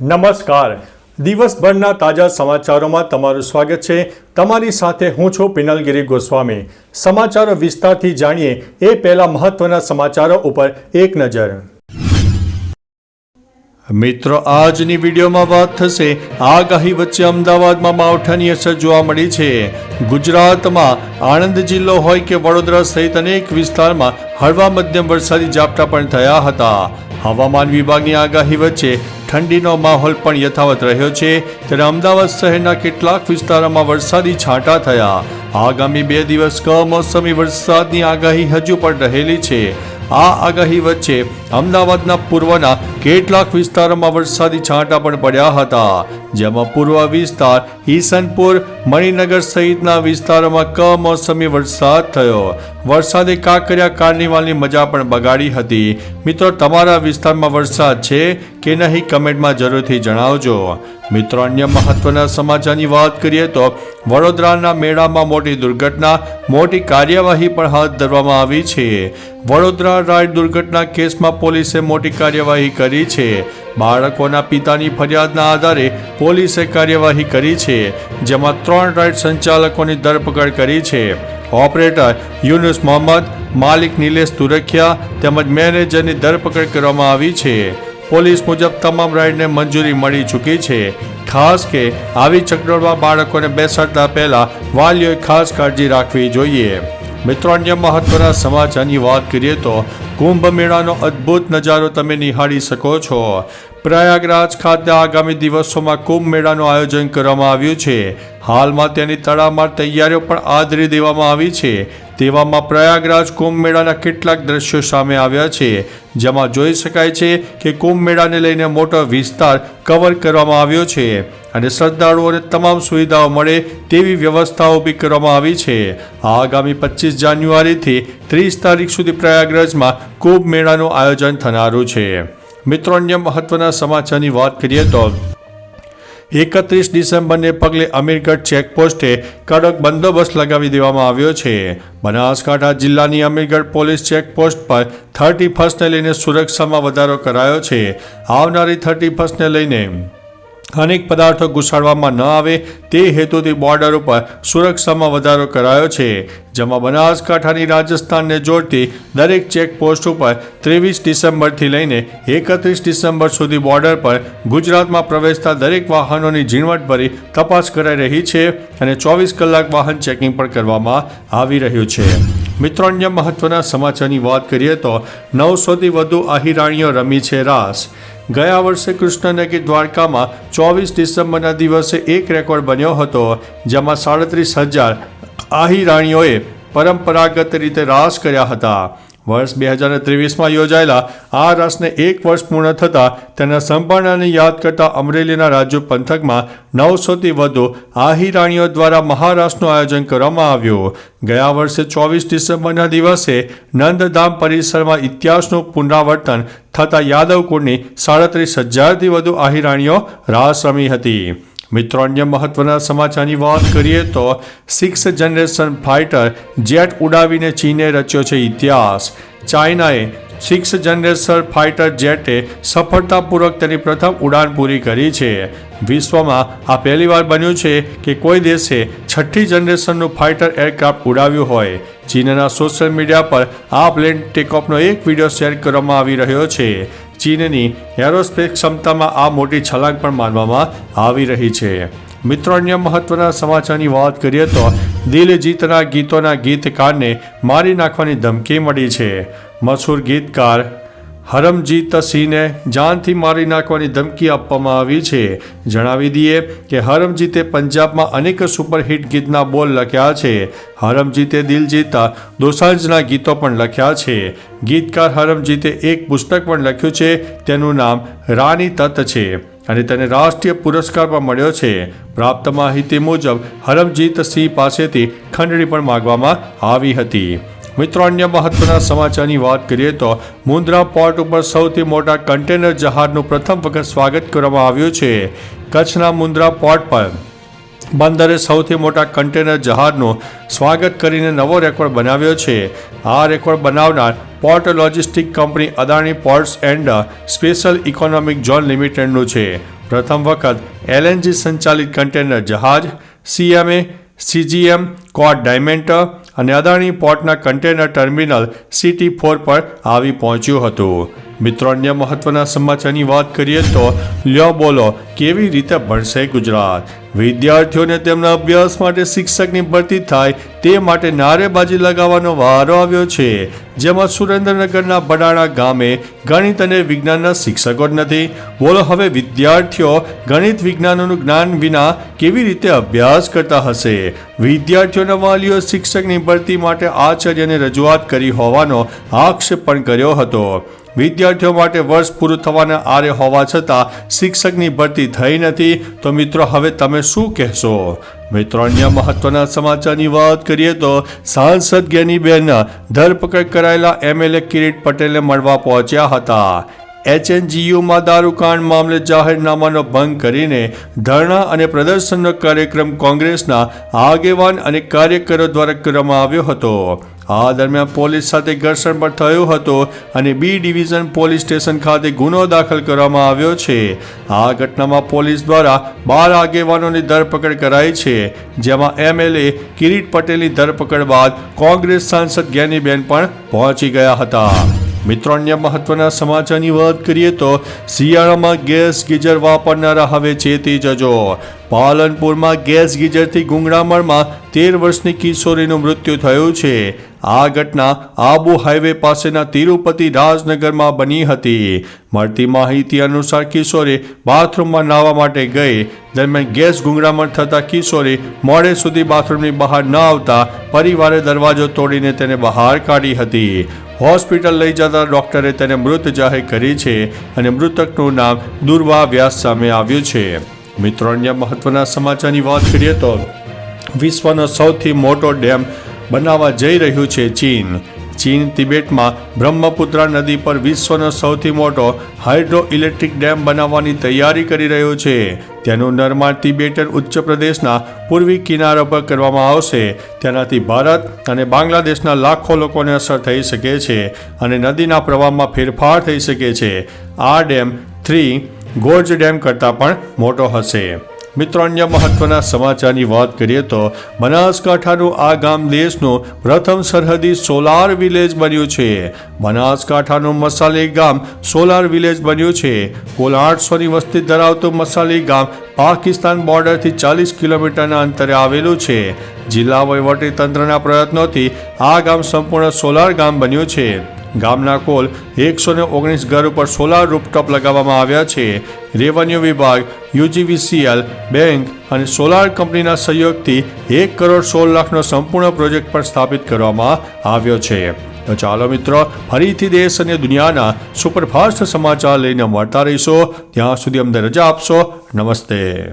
નમસ્કાર. દિવસભરના તાજા સમાચારોમાં તમારું સ્વાગત છે. તમારી સાથે હું છું પિનલગીરી ગોસ્વામી. સમાચારો વિસ્તારથી જાણીએ એ પહેલા મહત્વના સમાચારો ઉપર એક નજર. મિત્રો, આજની વિડીયોમાં વાત થશે આગાહી વચ્ચે અમદાવાદમાં માવઠાની અસર જોવા મળી છે. ગુજરાતમાં આણંદ જિલ્લો હોય કે વડોદરા સહિત અનેક વિસ્તારમાં હળવા મધ્યમ વરસાદી ઝાપટા પણ થયા હતા. હવામાન વિભાગની આગાહી વચ્ચે ઠંડીનો માહોલ પણ યથાવત રહ્યો છે. ત્યારે અમદાવાદ શહેરના કેટલાક વિસ્તારોમાં વરસાદી છાંટા થયા. આગામી બે દિવસ કમોસમી વરસાદની આગાહી હજુ પણ રહેલી છે. આ આગાહી વચ્ચે અમદાવાદના પૂર્વના કેટલાક વિસ્તારોમાં વરસાદી છાંટા પણ પડ્યા હતા. જેમાં પૂર્વ વિસ્તાર ઈસનપુર મણિનગર સહિતના વિસ્તારોમાં કમોસમી વરસાદ થયો. વરસાદે કાંકરિયા કાર્નિવાલની મજા પણ બગાડી હતી. મિત્રો, તમારા વિસ્તારમાં વરસાદ છે કે નહીં કમેન્ટમાં જરૂરથી જણાવજો. મિત્રો, અન્ય મહત્વના સમાચારની વાત કરીએ તો વડોદરાના મેળામાં મોટી દુર્ઘટના, મોટી કાર્યવાહી પણ હાથ ધરવામાં આવી છે. વડોદરા રાઈડ દુર્ઘટના કેસમાં પોલીસે મોટી કાર્યવાહી કરી છે. બાળકોના પિતાની ફરિયાદના આધારે પોલીસે કાર્યવાહી કરી છે, જેમાં ત્રણ રાઇડ સંચાલકોની ધરપકડ કરી છે. ઓપરેટર યુનુસ મોહમ્મદ, માલિક નિલેશ તુરખિયા તેમજ મેનેજરની ધરપકડ કરવામાં આવી છે. પોલીસ મુજબ તમામ રાઇડને મંજૂરી મળી ચૂકી છે. ખાસ કે આવી ચકડોળમાં બાળકોને બેસાડતા પહેલા વાલીઓએ ખાસ કાળજી રાખવી જોઈએ. મિત્રો અન્ય મહત્વના સમાચારની વાત કરીએ તો કુંભ મેળાનો અદ્ભુત નજારો તમે નિહાળી શકો છો. પ્રયાગરાજ ખાતે આગામી દિવસોમાં કુંભ મેળાનું આયોજન કરવામાં આવ્યું છે. હાલમાં તેની તડામાર તૈયારીઓ પણ આદરી દેવામાં આવી છે. તેવામાં પ્રયાગરાજ કુંભ મેળાના કેટલાક દ્રશ્યો સામે આવ્યા છે, જેમાં જોઈ શકાય છે કે કુંભ મેળાને લઈને મોટો વિસ્તાર કવર કરવામાં આવ્યો છે અને શ્રદ્ધાળુઓને તમામ સુવિધાઓ મળે તેવી વ્યવસ્થા ઊભી કરવામાં આવી છે. આગામી પચીસ જાન્યુઆરીથી ત્રીસ તારીખ સુધી પ્રયાગરાજમાં કુંભ મેળાનું આયોજન થનારું છે. મિત્રો, અન્ય મહત્વના સમાચારની વાત કરીએ તો એકત્રીસ ડિસેમ્બરને પગલે અમીરગઢ ચેકપોસ્ટે કડક બંદોબસ્ત લગાવી દેવામાં આવ્યો છે. બનાસકાંઠા જિલ્લાની અમીરગઢ પોલીસ ચેકપોસ્ટ પર થર્ટી ફર્સ્ટને લઈને સુરક્ષામાં વધારો કરાયો છે. આવનારી થર્ટી ફર્સ્ટને લઈને અનેક પદાર્થો ઘુસાડવામાં ન આવે તે હેતુથી બોર્ડર ઉપર સુરક્ષામાં વધારો કરાયો છે, જેમાં બનાસકાંઠાની રાજસ્થાનને જોડતી દરેક ચેકપોસ્ટ ઉપર ત્રેવીસ ડિસેમ્બરથી લઈને એકત્રીસ ડિસેમ્બર સુધી બોર્ડર પર ગુજરાતમાં પ્રવેશતા દરેક વાહનોની ઝીણવટભરી તપાસ કરાઈ રહી છે અને ચોવીસ કલાક વાહન ચેકિંગ પણ કરવામાં આવી રહ્યું છે. મિત્રો અન્ય મહત્વના સમાચારની વાત કરીએ તો નવસોથી વધુ આહિરાણીઓ રમી છે રાસ. ગયા વર્ષે કૃષ્ણનગરી દ્વારકામાં ચોવીસ ડિસેમ્બરના દિવસે એક રેકોર્ડ બન્યો હતો, જેમાં સાડત્રીસ હજાર આહિરાણીઓએ પરંપરાગત રીતે રાસ કર્યા હતા. વર્ષ બે હજાર ત્રેવીસમાં યોજાયેલા આ રસને એક વર્ષ પૂર્ણ થતાં તેના સંભાળનાને યાદ કરતા અમરેલીના રાજ્ય પંથકમાં નવસોથી વધુ આહિરાણીઓ દ્વારા મહારાસનું આયોજન કરવામાં આવ્યું. ગયા વર્ષે ચોવીસ ડિસેમ્બરના દિવસે નંદધામ પરિસરમાં ઇતિહાસનું પુનરાવર્તન થતાં યાદવકુળની સાડત્રીસ હજારથી વધુ આહિરાણીઓ રાસ રમી હતી. મિત્રો અન્ય મહત્વના સમાચારની વાત કરીએ તો સિક્સ જનરેશન ફાઇટર જેટ ઉડાવીને ચીને રચ્યો છે ઇતિહાસ. ચાઇનાએ સિક્સ જનરેશન ફાઇટર જેટે સફળતાપૂર્વક તેની પ્રથમ ઉડાન પૂરી કરી છે. વિશ્વમાં આ પહેલીવાર બન્યું છે કે કોઈ દેશે છઠ્ઠી જનરેશનનું ફાઇટર એરક્રાફ્ટ ઉડાવ્યું હોય. ચીનના સોશિયલ મીડિયા પર આ પ્લેન ટેકઓફનો એક વીડિયો શેર કરવામાં આવી રહ્યો છે. ચીનની એરોસ્પેસ ક્ષમતામાં આ મોટી છલાંગ પણ માનવામાં આવી રહી છે. મિત્રો, અન્ય મહત્વના સમાચારની વાત કરીએ તો દિલ જીતના ગીતોના ગીતકારને મારી નાખવાની ધમકી મળી છે. મશહૂર ગીતકાર હરમજીત સિંહને જાનથી મારી નાખવાની ધમકી આપવામાં આવી છે. જણાવી દઈએ કે હરમજીતે પંજાબમાં અનેક સુપરહિટ ગીતના બોલ લખ્યા છે. હરમજીતે દિલ જીતા દોસાંજના ગીતો પણ લખ્યા છે. ગીતકાર હરમજીતે એક પુસ્તક પણ લખ્યું છે, તેનું નામ રાની તત છે અને તેને રાષ્ટ્રીય પુરસ્કાર પણ મળ્યો છે. પ્રાપ્ત માહિતી મુજબ હરમજીત સિંહ પાસેથી ખંડણી પણ માગવામાં આવી હતી. મિત્રો, અન્ય મહત્વના સમાચારની વાત કરીએ તો મુન્દ્રા પોર્ટ ઉપર સૌથી મોટા કન્ટેનર જહાજનું પ્રથમ વખત સ્વાગત કરવામાં આવ્યું છે. કચ્છના મુન્દ્રા પોર્ટ પર બંદરે સૌથી મોટા કન્ટેનર જહાજનું સ્વાગત કરીને નવો રેકોર્ડ બનાવ્યો છે. આ રેકોર્ડ બનાવનાર port logistic company Adani ports and special economic zone લિમિટેડનું છે. પ્રથમ વખત એલએનજી સંચાલિત કન્ટેનર જહાજ, સીએમએ, સીજીએમ કોટ ડાયમેન્ટર અને અદાણી પોર્ટના કન્ટેનર ટર્મિનલ સિટી ફોર પર આવી પહોંચ્યું હતું. મિત્રો, અન્ય મહત્વના સમાચારની વાત કરીએ તો લ્યો બોલો, કેવી રીતે ભણશે ગુજરાત? વિદ્યાર્થીઓને તેમના અભ્યાસ માટે શિક્ષકની ભરતી થાય તે માટે નારેબાજી લગાવવાનો વારો આવ્યો છે. જેમાં સુરેન્દ્રનગરના બડાણા ગામે ગણિત અને વિજ્ઞાનના શિક્ષકો જ નથી. બોલો, હવે વિદ્યાર્થીઓ ગણિત વિજ્ઞાનોનું જ્ઞાન વિના કેવી રીતે અભ્યાસ કરતા હશે? વિદ્યાર્થીઓના વાલીઓ શિક્ષકની ભરતી માટે આચાર્યને રજૂઆત કરી હોવાનો આક્ષેપ પણ કર્યો હતો. વિદ્યાર્થીઓ માટે વર્ષ પૂરું થવાના આરે હોવા છતાં શિક્ષકની ભરતી થઈ નથી, તો મિત્રો હવે તમે શું કહેશો? મિત્રો, અન્ય મહત્વના સમાચારની વાત કરીએ તો સાંસદ જ્ઞાનીબેન ધરપકડ કરાયેલા એમએલએ કિરીટ પટેલને મળવા પહોંચ્યા હતા. એચએનજીયુમાં દારૂકાંડ મામલે જાહેરનામાનો ભંગ કરીને ધરણા અને પ્રદર્શનનો કાર્યક્રમ કોંગ્રેસના આગેવાન અને કાર્યકરો દ્વારા કરવામાં આવ્યો હતો. આ દરમિયાન પોલીસ સાથે ઘર્ષણ પણ થયું હતું અને બી ડિવિઝન પોલીસ સ્ટેશન ખાતે ગુનો દાખલ કરવામાં આવ્યો છે. આ ઘટનામાં પોલીસ દ્વારા બાર આગેવાનોની ધરપકડ કરાઈ છે, જેમાં એમએલએ કિરીટ પટેલની ધરપકડ બાદ કોંગ્રેસ સાંસદ જ્ઞાનીબેન પણ પહોંચી ગયા હતા. મિત્રો અન્ય મહત્વના સમાચારની વાત કરીએ તો શિયાળામાં ગેસ ગીઝર વાપરનારા હવે ચેતી જજો. પાલનપુરમાં ગેસ ગીઝરથી ગુંગળામણમાં તેર વર્ષની કિશોરીનું મૃત્યુ થયું છે. આ ઘટના આબુ હાઈવે પાસેના તિરુપતિ રાજનગરમાં બની હતી. મળતી માહિતી અનુસાર કિશોરી બાથરૂમમાં નાહવા માટે ગઈ. દરમિયાન ગેસ ગુંગળામણ થતા કિશોરી મોડે સુધી બાથરૂમની બહાર ન આવતા પરિવારે દરવાજો તોડીને તેને બહાર કાઢી હતી. હોસ્પિટલ લઈ જતા ડોક્ટરે તેને મૃત જાહેર કરી છે અને મૃતકનું નામ દુર્વા વ્યાસ સામે આવ્યું છે. મિત્રો, અન્ય મહત્વના સમાચારની વાત કરીએ તો વિશ્વનો સૌથી મોટો ડેમ બનાવવા જઈ રહ્યું છે ચીન. ચીન, તિબેટમાં બ્રહ્મપુત્રા નદી પર વિશ્વનો સૌથી મોટો હાઇડ્રો ઇલેક્ટ્રિક ડેમ બનાવવાની તૈયારી કરી રહ્યો છે. તેનું નિર્માણ તિબેટન ઉચ્ચ પ્રદેશના પૂર્વી કિનારા પર કરવામાં આવશે. તેનાથી ભારત અને બાંગ્લાદેશના લાખો લોકોને અસર થઈ શકે છે અને નદીના પ્રવાહમાં ફેરફાર થઈ શકે છે. આ ડેમ થ્રી ગોર્જ ડેમ કરતાં પણ મોટો હશે. મિત્રો, અન્ય મહત્વના સમાચારની વાત કરીએ તો બનાસકાંઠાનું આ ગામ દેશનું પ્રથમ સરહદી સોલાર વિલેજ બન્યું છે. બનાસકાંઠાનું મસાલી ગામ સોલાર વિલેજ બન્યું છે. કુલ આઠસોની વસ્તી ધરાવતું મસાલી ગામ પાકિસ્તાન બોર્ડરથી ચાલીસ કિલોમીટરના અંતરે આવેલું છે. જિલ્લા તંત્રના પ્રયત્નોથી આ ગામ સંપૂર્ણ સોલાર ગામ બન્યું છે. ગામના કુલ એકસો ઓગણીસ ઘર ઉપર સોલાર રૂપટોપ લગાવવામાં આવ્યા છે. રેવન્યુ વિભાગ, યુજીવીસીએલ, બેંક અને સોલાર કંપનીના સહયોગથી એક કરોડ સોળ લાખનો સંપૂર્ણ પ્રોજેક્ટ પણ સ્થાપિત કરવામાં આવ્યો છે. તો ચાલો મિત્રો, ફરીથી દેશ અને દુનિયાના સુપરફાસ્ટ સમાચાર લઈને મળતા રહીશો. ત્યાં સુધી અમને રજા આપશો. નમસ્તે.